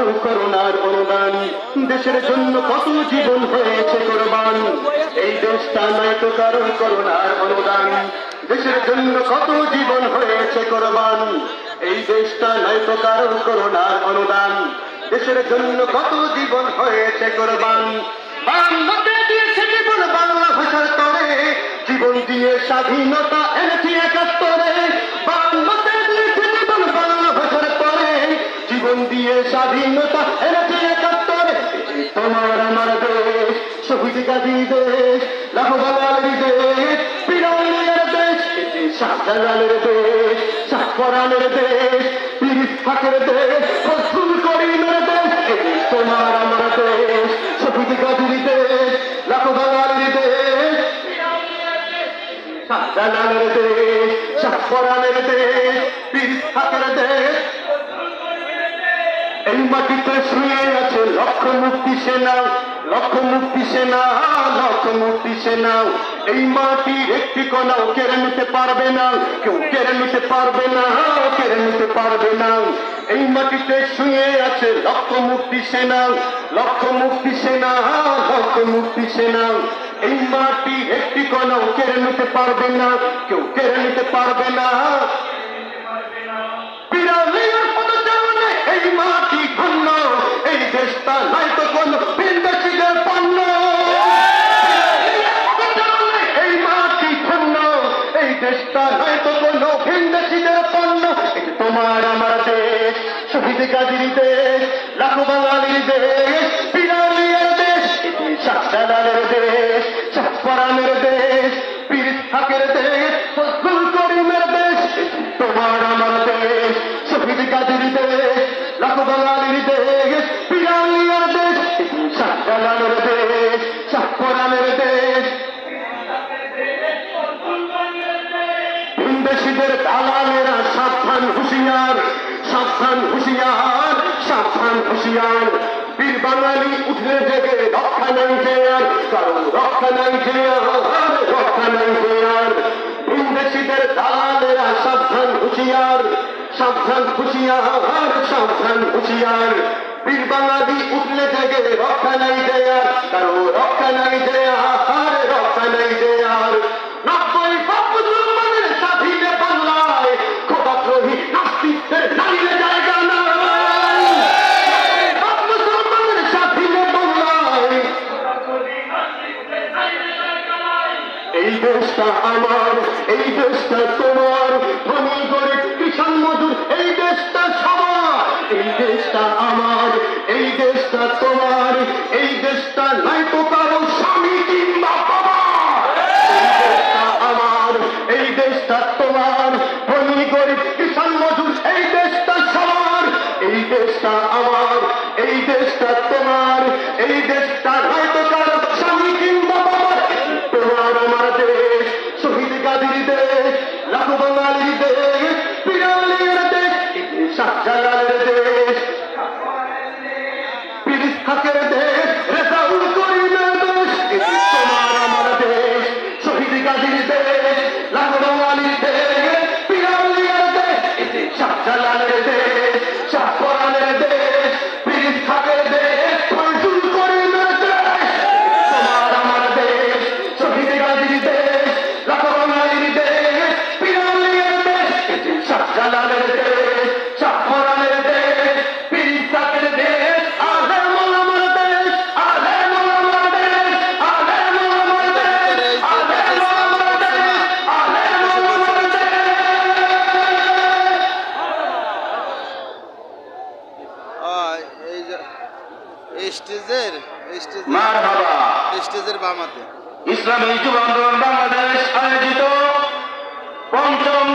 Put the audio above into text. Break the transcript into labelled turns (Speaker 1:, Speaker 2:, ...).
Speaker 1: কারও করোনার অনুদান। দেশের জন্য কত জীবন হয়েছে কোরবান। এই দেশটা নয় তো কারও করোনার অনুদান। দেশের জন্য কত জীবন হয়েছে কোরবান। এই দেশটা নয় তো কারও করোনার অনুদান। দেশের জন্য কত জীবন হয়েছে কোরবান। বাংলা ভাষার তরে। জীবন দিয়ে স্বাধীনতা এনেছি একাত্তরে। বাংলাতে দিয়েছে জীবন বাংলা ভাষার তরে জীবন দিয়ে স্বাধীনতা এনেছি একাত্তরে। তোমার আমার দেশ শহীদ গাজী দেশ লাখো বাঙালির দেশ পিরানের দেশ, শাহজালালের দেশ শাহপরানের দেশ, পীরিত ফাঁকের দেশ, ফজলুল করিমের দেশ। তোমার আমার দেশ গাজীর দেশ লাখো বাঙালির দেশ, শাহজালালের দেশ শাহপরানের দেশ, পীরিত ফাঁকের দেশ। এই মাটিতে শুয়ে আছে লক্ষ মুক্তি সেনা, লক্ষ মুক্তি সেনা, লক্ষ মুক্তি সেনা। এই মাটির একটি কণাও কেড়ে নিতে পারবে না, কেউ কেড়ে নিতে পারবে না, কেড়ে নিতে পারবে না। এই মাটিতে শুয়ে আছে লক্ষ মুক্তি সেনা, লক্ষ মুক্তি সেনা, লক্ষ মুক্তি সেনা। এই মাটি একটি কণাও কেড়ে নিতে পারবে না, কেউ কেড়ে নিতে পারবে না শহীদ গাজীর দেশ লাখো বাঙালির দেশ বিড়ালিয়ার দেশ শাহজালালের দেশ শাহপরানের দেশ, পীর থাকের দেশ, ফজলুল করিমের দেশ তোমার আমার দেশ, শহীদ গাজীর দেশ লাখো বাঙালির দেশ, পিরালিয়ার দেশ শাহজালালের দেশ শাহপরানের দেশ। ভিনদেশীদের দালালেরা সাবধান, হুঁশিয়ার। সাবধান হুঁশিয়ার সাবধান হুঁশিয়ার। বীর বাঙালি উঠলে জেগে, রক্ষা নাই যে কারণ রক্ষা নাই যে আর, রক্ষা নাই যে আর। দালালেরা সাবধান হুঁশিয়ার সাবধান হুঁশিয়ার সাবধান হুঁশিয়ার। বীর বাঙালি উঠলে জেগে, রক্ষা নাই যে আর, কারণ রক্ষা নাই যে রক্ষা দেশটা আমার এই দেশটা তোমার ধনী গরিব কিষান মজুর এই দেশটা সবার এই দেশটা আমার এই দেশটা তোমার এই দেশটা নাই তো কারও স্বামী কিংবা আমার এই দেশটা তোমার ধনী গরিব কিষান মজুর এই দেশটা সবার এই দেশটা আমার এই দেশটা তোমার এই দেশটা হয়তো পীরিত
Speaker 2: স্টেজের বামাতে
Speaker 1: ইসলামী যুব আন্দোলন বাংলাদেশ আয়োজিত পঞ্চম